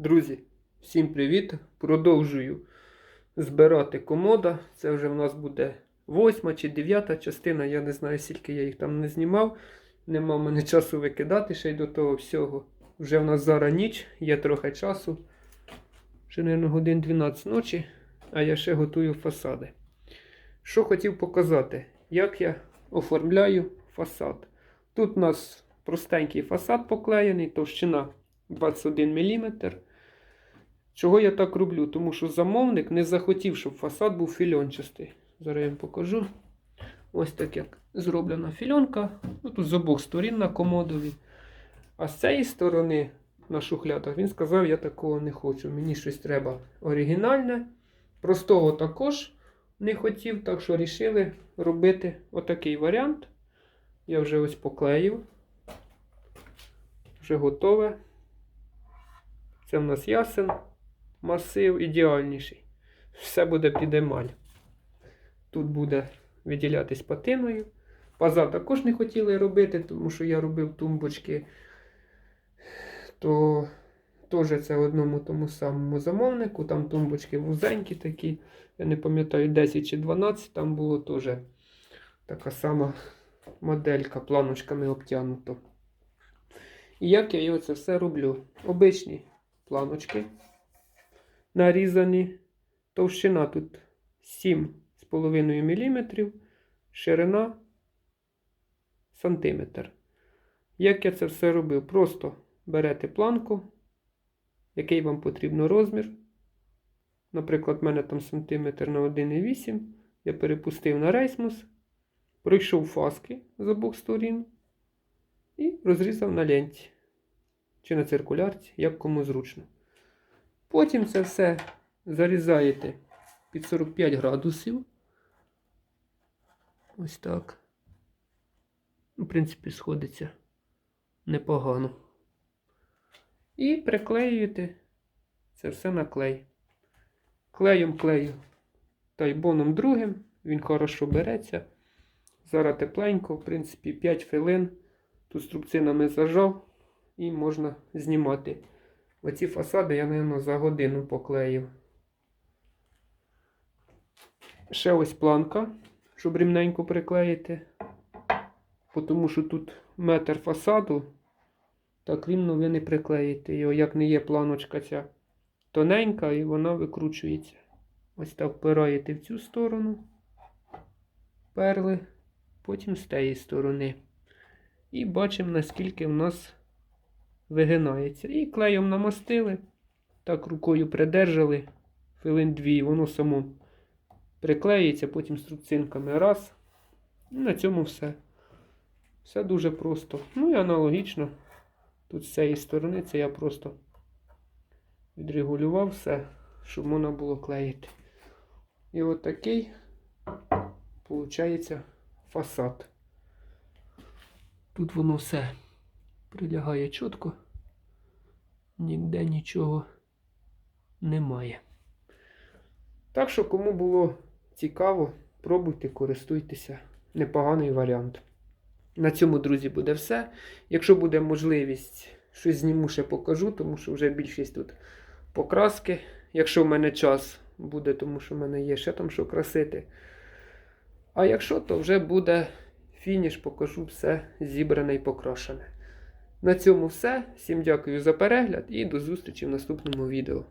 Друзі, всім привіт! Продовжую збирати комода. Це вже в нас буде восьма чи дев'ята частина. Я не знаю, скільки я їх там не знімав. Нема в мене часу викидати ще й до того всього. Вже в нас зараз ніч, є трохи часу. Ще, мабуть, годин 12 ночі, а я ще готую фасади. Що хотів показати, як я оформляю фасад. Тут у нас простенький фасад поклеєний, товщина 21 мм. Чого я так роблю? Тому що замовник не захотів, щоб фасад був фільончастий. Зараз я вам покажу. Ось так як зроблена фільонка. Ну, тут з обох сторін на комодові. А з цієї сторони на шухлядах він сказав, я такого не хочу. Мені щось треба оригінальне. Простого також не хотів, так що вирішили робити отакий варіант. Я вже ось поклеїв. Вже готове. Це в нас ясен масив ідеальніший. Все буде під емаль. Тут буде виділятись патиною. Паза також не хотіли робити, тому що я робив тумбочки. То теж це одному тому самому замовнику. Там тумбочки вузенькі такі. Я не пам'ятаю 10 чи 12, там було теж така сама моделька, планочками обтягнуто. І як я його це все роблю? Обичні планочки нарізані. Товщина тут 7,5 мм, ширина сантиметр. Як я це все робив? Просто берете планку, який вам потрібно розмір. Наприклад, в мене там сантиметр на 1,8. Я перепустив на рейсмус, пройшов фаски з обох сторін і розрізав на ленті чи на циркулярці, як кому зручно. Потім це все зарізаєте під 45 градусів. Ось так. В принципі, сходиться непогано. І приклеюєте це все на клей. Клеєм клею тайбоном другим, він хорошо береться. Зараз тепленько, в принципі, 5 хвилин. Тут струбцинами зажав і можна знімати. Оці фасади я, мабуть, за годину поклеїв. Ще ось планка, щоб рівненько приклеїти. Тому що тут метр фасаду, так рівно ви не приклеїте його, як не є планочка ця тоненька і вона викручується. Ось так впираєте в цю сторону, перли, потім з тієї сторони. І бачимо, наскільки в нас вигинається. І клеєм намастили, так рукою придержали хвилин дві, воно само приклеїться, потім струбцинками раз. І на цьому все. Все дуже просто. Ну і аналогічно. Тут з цієї сторони це я просто відрегулював все, щоб можна було клеїти. І от такий виходить фасад. Тут воно все прилягає чітко, ніде нічого немає. Так що, кому було цікаво, пробуйте, користуйтеся. Непоганий варіант. На цьому, друзі, буде все. Якщо буде можливість, щось зніму ще покажу, тому що вже більшість тут покраски. Якщо в мене час буде, тому що в мене є ще там що красити. А якщо, то вже буде фініш, покажу все зібране і покрашене. На цьому все. Всім дякую за перегляд і до зустрічі в наступному відео.